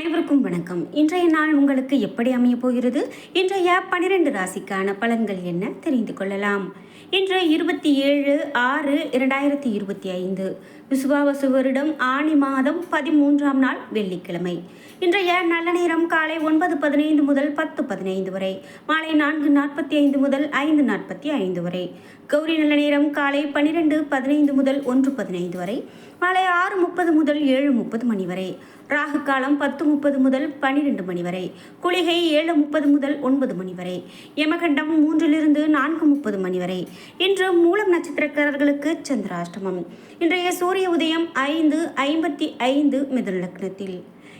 அனைவருக்கும் வணக்கம். இன்றைய நாள் உங்களுக்கு எப்படி அமைய போகிறது? இன்றைய பனிரெண்டு ராசிக்கான பலன்கள் என்ன? தெரிந்து கொள்ளலாம். இன்று இருபத்தி ஏழு ஆறு இரண்டாயிரத்தி இருபத்தி ஐந்து விசுவாவசு வருடம் ஆணி மாதம் பதிமூன்றாம் நாள் வெள்ளிக்கிழமை. இன்றைய நல்ல நேரம் காலை ஒன்பது பதினைந்து முதல் பத்து பதினைந்து வரை. மாலை நான்கு நாற்பத்தி ஐந்து முதல் ஐந்து நாற்பத்தி ஐந்து வரை. கௌரி நல்ல நேரம் காலை பனிரெண்டு பதினைந்து முதல் ஒன்று பதினைந்து வரை. மாலை ஆறு முப்பது முதல் ஏழு முப்பது மணி வரை. ராகு காலம் பத்து முப்பது முதல் பன்னிரெண்டு மணி வரை. குளிகை ஏழு முப்பது முதல் ஒன்பது மணி வரை. யமகண்டம் மூன்றிலிருந்து நான்கு முப்பது மணி வரை. இன்று மூலம் நட்சத்திரக்காரர்களுக்கு சந்திராஷ்டமம். இன்றைய சூரிய உதயம் ஐந்து ஐம்பத்தி ஐந்து மிதுன லக்னத்தில்.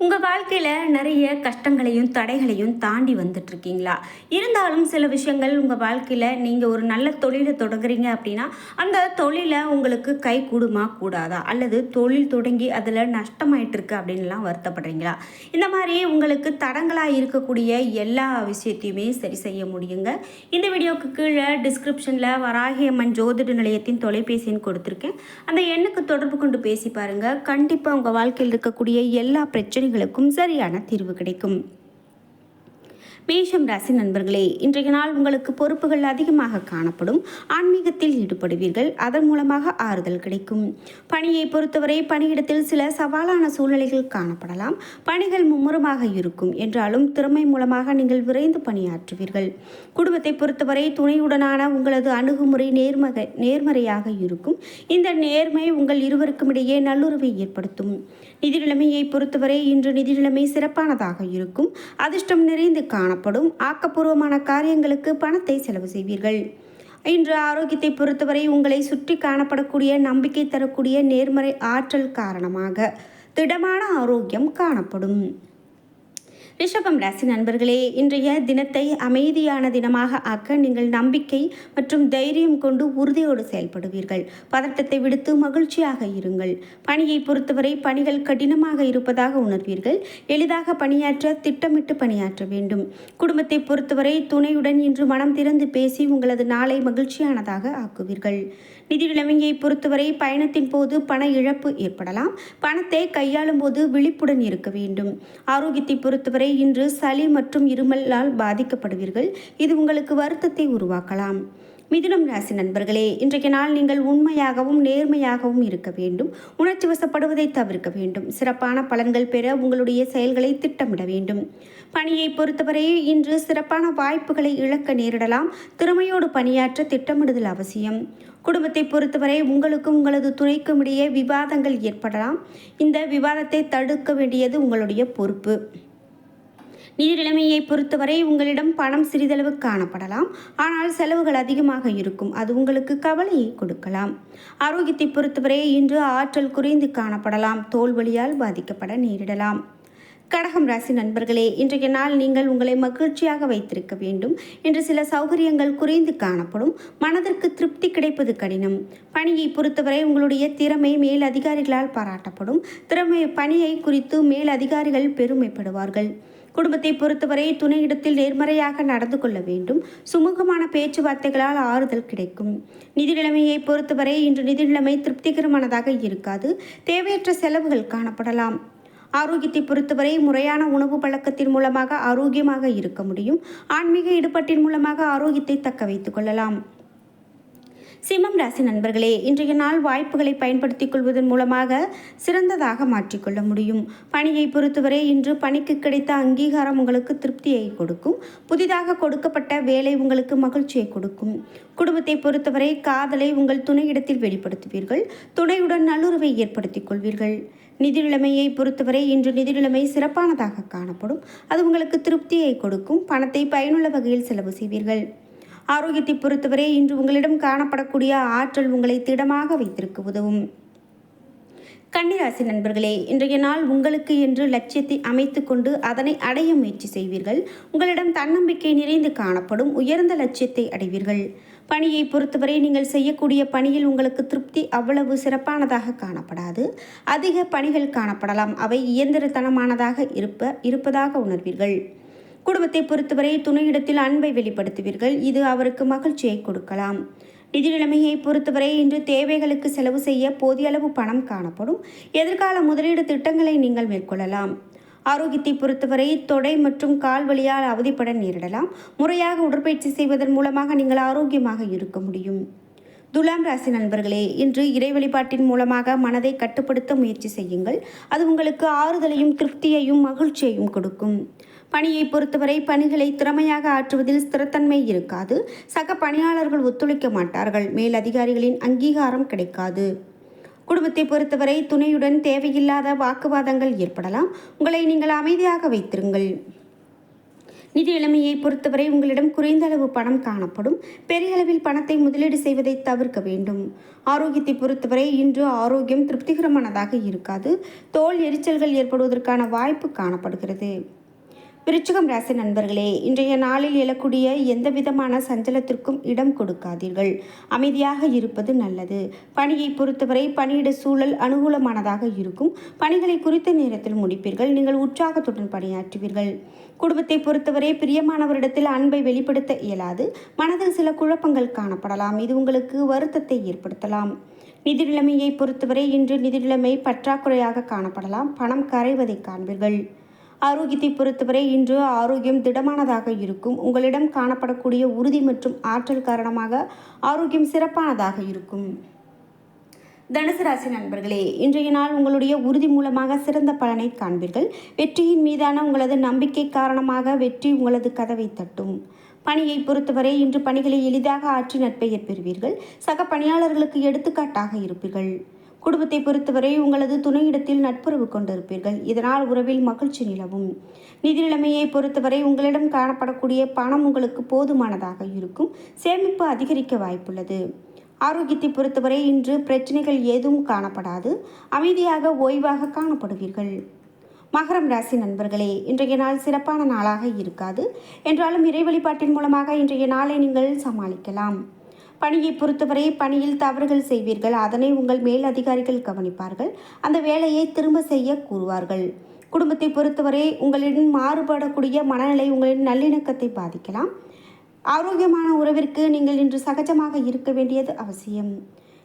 உங்கள் வாழ்க்கையில் நிறைய கஷ்டங்களையும் தடைகளையும் தாண்டி வந்துட்ருக்கீங்களா இருந்தாலும் சில விஷயங்கள் உங்கள் வாழ்க்கையில் நீங்கள் ஒரு நல்ல தொழிலை தொடங்குறீங்க அப்படின்னா அந்த தொழிலை உங்களுக்கு கை கூடுமா கூடாதா? அல்லது தொழில் தொடங்கி அதில் நஷ்டமாயிட்டிருக்கு அப்படின்லாம் வருத்தப்படுறீங்களா? இந்த மாதிரி உங்களுக்கு தடங்களாக இருக்கக்கூடிய எல்லா விஷயத்தையுமே சரி செய்ய முடியுங்க. இந்த வீடியோவுக்கு கீழே டிஸ்கிரிப்ஷனில் வராகியம்மன் ஜோதிட நிலையத்தின் தொலைபேசின்னு கொடுத்துருக்கேன். அந்த எண்ணுக்கு தொடர்பு கொண்டு பேசி பாருங்கள் கண்டிப்பாக உங்கள் வாழ்க்கையில் இருக்கக்கூடிய எல்லா பிரச்சனையும் கேள்விகளுக்கும் சரியான தீர்வு கிடைக்கும். மேஷம் ராசி நண்பர்களே இன்றைய நாள் உங்களுக்கு பொறுப்புகள் அதிகமாக காணப்படும். ஆன்மீகத்தில் ஈடுபடுவீர்கள். அதன் மூலமாக ஆறுதல் கிடைக்கும். பணியை பொறுத்தவரை பணியிடத்தில் சில சவாலான சூழ்நிலைகள் காணப்படலாம். பணிகள் மும்முரமாக இருக்கும். என்றாலும் திறமை மூலமாக நீங்கள் விரைந்து பணியாற்றுவீர்கள். குடும்பத்தை பொறுத்தவரை துணையுடனான உங்களது அணுகுமுறை நேர்மக நேர்மறையாக இருக்கும். இந்த நேர்மை உங்கள் இருவருக்கும் இடையே நல்லுறவை ஏற்படுத்தும். நிதி நிலைமையை பொறுத்தவரை இன்று நிதி நிலைமை சிறப்பானதாக இருக்கும். அதிர்ஷ்டம் நிறைந்து காணப்படும் காணப்படும். ஆக்கப்பூர்வமான காரியங்களுக்கு பணத்தை செலவு செய்வீர்கள். இன்று ஆரோக்கியத்தை பொறுத்தவரை உங்களை சுற்றி காணப்படக்கூடிய நம்பிக்கை தரக்கூடிய நேர்மறை ஆற்றல் காரணமாக திடமான ஆரோக்கியம் காணப்படும். ரிஷபம் ராசி நண்பர்களே இன்றைய தினத்தை அமைதியான தினமாக ஆக்க நீங்கள் நம்பிக்கை மற்றும் தைரியம் கொண்டு உறுதியோடு செயல்படுவீர்கள். பதட்டத்தை விடுத்து மகிழ்ச்சியாக இருங்கள். பணியை பொறுத்தவரை பணிகள் கடினமாக இருப்பதாக உணர்வீர்கள். எளிதாக பணியாற்ற திட்டமிட்டு பணியாற்ற வேண்டும். குடும்பத்தை பொறுத்தவரை துணையுடன் இன்று மனம் திறந்து பேசி உங்களது நாளை மகிழ்ச்சியானதாக ஆக்குவீர்கள். நிதி நிலைமையை பொறுத்தவரை பயணத்தின் போது பண இழப்பு ஏற்படலாம். பணத்தை கையாளும் போது விழிப்புடன் இருக்க வேண்டும். ஆரோக்கியத்தை பொறுத்தவரை இன்று சளி மற்றும் இருமலால் பாதிக்கப்படுவீர்கள். இது உங்களுக்கு வருத்தத்தை உருவாக்கலாம். மிதுனம் ராசி நண்பர்களே இன்றைய நாள் நீங்கள் உண்மையாகவும் நேர்மையாகவும் இருக்க வேண்டும். உணர்ச்சி வசப்படுவதை தவிர்க்க வேண்டும். சிறப்பான பலன்கள் பெற உங்களுடைய செயல்களை திட்டமிட வேண்டும். பணியை பொறுத்தவரை இன்று சிறப்பான வாய்ப்புகளை இழக்க நேரிடலாம். திறமையோடு பணியாற்ற திட்டமிடுதல் அவசியம். குடும்பத்தை பொறுத்தவரை உங்களுக்கும் உங்களது துணைக்கும் இடையே விவாதங்கள் ஏற்படலாம். இந்த விவாதத்தை தடுக்க வேண்டியது உங்களுடைய பொறுப்பு. நிதிநிலைமையை பொறுத்தவரை உங்களிடம் பணம் சிறிதளவு காணப்படலாம். ஆனால் செலவுகள் அதிகமாக இருக்கும். அது உங்களுக்கு கவலையை கொடுக்கலாம். ஆரோக்கியத்தை பொறுத்தவரை இன்று ஆற்றல் குறைந்து காணப்படலாம். தோல்வழியால் பாதிக்கப்பட நேரிடலாம். கடகம் ராசி நண்பர்களே இன்றைய நாள் நீங்கள் உங்களை மகிழ்ச்சியாக வைத்திருக்க வேண்டும். என்று சில சௌகரியங்கள் குறைந்து காணப்படும். மனதிற்கு திருப்தி கிடைப்பது கடினம். பணியை பொறுத்தவரை உங்களுடைய திறமை மேல் அதிகாரிகளால் பாராட்டப்படும். திறமை பணியை குறித்து மேல் அதிகாரிகள் பெருமைப்படுவார்கள். குடும்பத்தை பொறுத்தவரை துணையிடத்தில் நேர்மறையாக நடந்து கொள்ள வேண்டும். சுமூகமான பேச்சுவார்த்தைகளால் ஆறுதல் கிடைக்கும். நிதி நிலைமையை பொறுத்தவரை இன்று நிதி நிலைமை திருப்திகரமானதாக இருக்காது. தேவையற்ற செலவுகள் காணப்படலாம். ஆரோக்கியத்தை பொறுத்தவரை முறையான உணவு பழக்கத்தின் மூலமாக ஆரோக்கியமாக இருக்க முடியும். ஆன்மீக ஈடுபாட்டின் மூலமாக ஆரோக்கியத்தை தக்க வைத்துக் கொள்ளலாம். சிம்மம் ராசி நண்பர்களே இன்றைய நாள் வாய்ப்புகளை பயன்படுத்திக் கொள்வதன் மூலமாக சிறந்ததாக மாற்றிக்கொள்ள முடியும். பணியை பொறுத்தவரை இன்று பணிக்கு கிடைத்த அங்கீகாரம் உங்களுக்கு திருப்தியை கொடுக்கும். புதிதாக கொடுக்கப்பட்ட வேலை உங்களுக்கு மகிழ்ச்சியை கொடுக்கும். குடும்பத்தை பொறுத்தவரை காதலை உங்கள் துணையிடத்தில் வெளிப்படுத்துவீர்கள். துணையுடன் நல்லுறவை ஏற்படுத்திக் கொள்வீர்கள். நிதி நிலைமையை பொறுத்தவரை இன்று நிதி நிலைமை சிறப்பானதாக காணப்படும். அது உங்களுக்கு திருப்தியை கொடுக்கும். பணத்தை பயனுள்ள வகையில் செலவு செய்வீர்கள். ஆரோக்கியத்தை பொறுத்தவரை இன்று உங்களிடம் காணப்படக்கூடிய ஆற்றல் உங்களை திடமாக வைத்திருக்க உதவும். கன்னிராசி நண்பர்களே இன்றைய நாள் உங்களுக்கு என்று லட்சியத்தை அமைத்து கொண்டு அதனை அடைய முயற்சி செய்வீர்கள். உங்களிடம் தன்னம்பிக்கை நிறைந்து காணப்படும் உயர்ந்த லட்சியத்தை அடைவீர்கள். பணியை பொறுத்தவரை நீங்கள் செய்யக்கூடிய பணியில் உங்களுக்கு திருப்தி அவ்வளவு சிறப்பானதாக காணப்படாது. அதிக பணிகள் காணப்படலாம். அவை இயந்திரத்தனமானதாக இருப்ப இருப்பதாக உணர்வீர்கள். குடும்பத்தை பொறுத்தவரை துணையிடத்தில் அன்பை வெளிப்படுத்துவீர்கள். இது அவருக்கு மகிழ்ச்சியை கொடுக்கலாம். நிதி நிலைமையை பொறுத்தவரை இன்று தேவைகளுக்கு செலவு செய்ய போதிய அளவு பணம் காணப்படும். எதிர்கால முதலீடு திட்டங்களை நீங்கள் மேற்கொள்ளலாம். ஆரோக்கியத்தை பொறுத்தவரை தொடை மற்றும் கால் வழியால் அவதிப்பட நேரிடலாம். முறையாக உடற்பயிற்சி செய்வதன் மூலமாக நீங்கள் ஆரோக்கியமாக இருக்க முடியும். துலாம் ராசி நண்பர்களே இன்று இறை வழிபாட்டின் மூலமாக மனதை கட்டுப்படுத்த முயற்சி செய்யுங்கள். அது உங்களுக்கு ஆறுதலையும் திருப்தியையும் மகிழ்ச்சியையும் கொடுக்கும். பணியை பொறுத்தவரை பணிகளை திறமையாக ஆற்றுவதில் ஸ்திரத்தன்மை இருக்காது. சக பணியாளர்கள் ஒத்துழைக்க மாட்டார்கள். மேல் அதிகாரிகளின் அங்கீகாரம் கிடைக்காது. குடும்பத்தை பொறுத்தவரை துணையுடன் தேவையில்லாத வாக்குவாதங்கள் ஏற்படலாம். உங்களை நீங்கள் அமைதியாக வைத்திருங்கள். நிதி நிலைமையை பொறுத்தவரை உங்களிடம் குறைந்த அளவு பணம் காணப்படும். பெரிய அளவில் பணத்தை முதலீடு செய்வதை தவிர்க்க வேண்டும். ஆரோக்கியத்தை பொறுத்தவரை இன்று ஆரோக்கியம் திருப்திகரமானதாக இருக்காது. தோல் எரிச்சல்கள் ஏற்படுவதற்கான வாய்ப்பு காணப்படுகிறது. விருச்சிகம் ராசி நண்பர்களே இன்றைய நாளில் எழக்கூடிய எந்த விதமான சஞ்சலத்திற்கும் இடம் கொடுக்காதீர்கள். அமைதியாக இருப்பது நல்லது. பணியை பொறுத்தவரை பணியிட சூழல் அனுகூலமானதாக இருக்கும். பணிகளை குறித்த நேரத்தில் முடிப்பீர்கள். நீங்கள் உற்சாகத்துடன் பணியாற்றுவீர்கள். குடும்பத்தை பொறுத்தவரை பிரியமானவரிடத்தில் அன்பை வெளிப்படுத்த இயலாது. மனதில் சில குழப்பங்கள் காணப்படலாம். இது உங்களுக்கு வருத்தத்தை ஏற்படுத்தலாம். நிதி நிலைமையை பொறுத்தவரை இன்று நிதி நிலைமை பற்றாக்குறையாக காணப்படலாம். பணம் கரைவதை காண்பீர்கள். ஆரோக்கியத்தை பொறுத்தவரை இன்று ஆரோக்கியம் திடமானதாக இருக்கும். உங்களிடம் காணப்படக்கூடிய உறுதி மற்றும் ஆற்றல் காரணமாக ஆரோக்கியம் சிறப்பானதாக இருக்கும். தனுசு ராசி நண்பர்களே இன்றைய நாள் உங்களுடைய உறுதி மூலமாக சிறந்த பலனை காண்பீர்கள். வெற்றியின் மீதான உங்களது நம்பிக்கை காரணமாக வெற்றி உங்களது கதவை தட்டும். பணியை பொறுத்தவரை இன்று பணிகளை எளிதாக ஆற்றி நட்பெயர் பெறுவீர்கள். சக பணியாளர்களுக்கு எடுத்துக்காட்டாக இருப்பீர்கள். குடும்பத்தை பொறுத்தவரை உங்களது துணையிடத்தில் நட்புறவு கொண்டிருப்பீர்கள். இதனால் உறவில் மகிழ்ச்சி நிலவும். நிதி நிலைமையை பொறுத்தவரை உங்களிடம் காணப்படக்கூடிய பணம் உங்களுக்கு போதுமானதாக இருக்கும். சேமிப்பு அதிகரிக்க வாய்ப்புள்ளது. ஆரோக்கியத்தை பொறுத்தவரை இன்று பிரச்சனைகள் ஏதும் காணப்படாது. அமைதியாக ஓய்வாக காணப்படுவீர்கள். மகரம் ராசி நண்பர்களே இன்றைய நாள் சிறப்பான நாளாக இருக்காது. என்றாலும் இறை வழிபாட்டின் மூலமாக இன்றைய நாளை நீங்கள் சமாளிக்கலாம். பணியை பொறுத்தவரை பணியில் தவறுகள் செய்வீர்கள். அதனை உங்கள் மேல் அதிகாரிகள் கவனிப்பார்கள். அந்த வேலையை திரும்ப செய்ய கூறுவார்கள். குடும்பத்தை பொறுத்தவரை உங்களிடம் மாறுபடக்கூடிய மனநிலை உங்களின் நல்லிணக்கத்தை பாதிக்கலாம். ஆரோக்கியமான உறவிற்கு நீங்கள் இன்று சகஜமாக இருக்க வேண்டியது அவசியம்.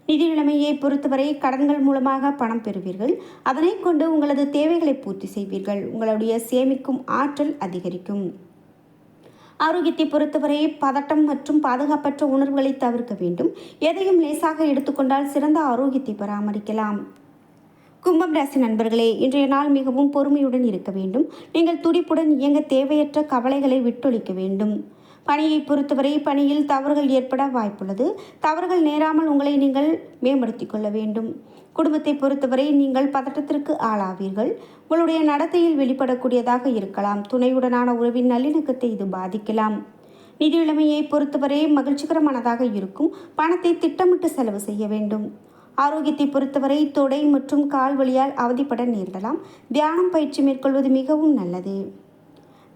நிதி நிலைமையை பொறுத்தவரை கடன்கள் மூலமாக பணம் பெறுவீர்கள். அதனை கொண்டு உங்களது தேவைகளை பூர்த்தி செய்வீர்கள். உங்களுடைய சேமிக்கும் ஆற்றல் அதிகரிக்கும். ஆரோக்கியத்தை பொறுத்தவரை பதட்டம் மற்றும் பாதுகாப்பற்ற உணர்வுகளை தவிர்க்க வேண்டும். எதையும் லேசாக எடுத்துக்கொண்டால் சிறந்த ஆரோக்கியத்தை பராமரிக்கலாம். கும்பம் ராசி நண்பர்களே இன்றைய நாள் மிகவும் பொறுமையுடன் இருக்க வேண்டும். நீங்கள் துடிப்புடன் இயங்க தேவையற்ற கவலைகளை விட்டொழிக்க வேண்டும். பணியை பொறுத்தவரை பணியில் தவறுகள் ஏற்பட வாய்ப்புள்ளது. தவறுகள் நேராமல் உங்களை நீங்கள் மேம்படுத்தி கொள்ள வேண்டும். குடும்பத்தை பொறுத்தவரை நீங்கள் பதட்டத்திற்கு ஆளாவீர்கள். உங்களுடைய நடத்தையில் வெளிப்படக்கூடியதாக இருக்கலாம். துணையுடனான உறவின் நல்லிணக்கத்தை இது பாதிக்கலாம். நிதி நிலைமையை பொறுத்தவரை மகிழ்ச்சிகரமானதாக இருக்கும். பணத்தை திட்டமிட்டு செலவு செய்ய வேண்டும். ஆரோக்கியத்தை பொறுத்தவரை தொடை மற்றும் கால் வழியால் அவதிப்பட நேரிடலாம். தியானம் பயிற்சி மேற்கொள்வது மிகவும் நல்லது.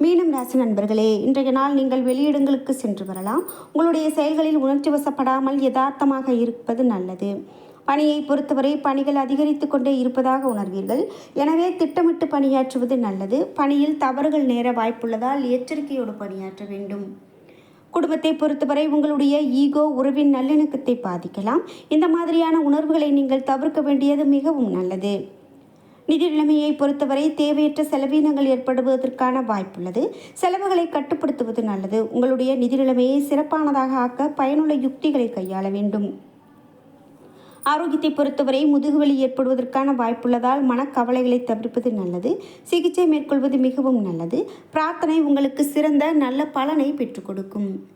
மீனம் ராசி நண்பர்களே இன்றைய நாள் நீங்கள் வெளியிடங்களுக்கு சென்று வரலாம். உங்களுடைய செயல்களில் உணர்ச்சி வசப்படாமல் யதார்த்தமாக இருப்பது நல்லது. பணியை பொறுத்தவரை பணிகள் அதிகரித்து கொண்டே இருப்பதாக உணர்வீர்கள். எனவே திட்டமிட்டு பணியாற்றுவது நல்லது. பணியில் தவறுகள் நேர வாய்ப்புள்ளதால் எச்சரிக்கையோடு பணியாற்ற வேண்டும். குடும்பத்தை பொறுத்தவரை உங்களுடைய ஈகோ உறவின் நல்லிணக்கத்தை பாதிக்கலாம். இந்த மாதிரியான உணர்வுகளை நீங்கள் தவிர்க்க வேண்டியது மிகவும் நல்லது. நிதி நிலைமையை பொறுத்தவரை தேவையற்ற செலவினங்கள் ஏற்படுவதற்கான வாய்ப்புள்ளது. செலவுகளை கட்டுப்படுத்துவது நல்லது. உங்களுடைய நிதி நிலைமையை சிறப்பானதாக ஆக்க பயனுள்ள யுக்திகளை கையாள வேண்டும். ஆரோக்கியத்தை பொறுத்தவரை முதுகுவலி ஏற்படுவதற்கான வாய்ப்புள்ளதால் மனக்கவலைகளை தவிர்ப்பது நல்லது. சிகிச்சை மேற்கொள்வது மிகவும் நல்லது. பிரார்த்தனை உங்களுக்கு சிறந்த நல்ல பலனை பெற்றுக் கொடுக்கும்.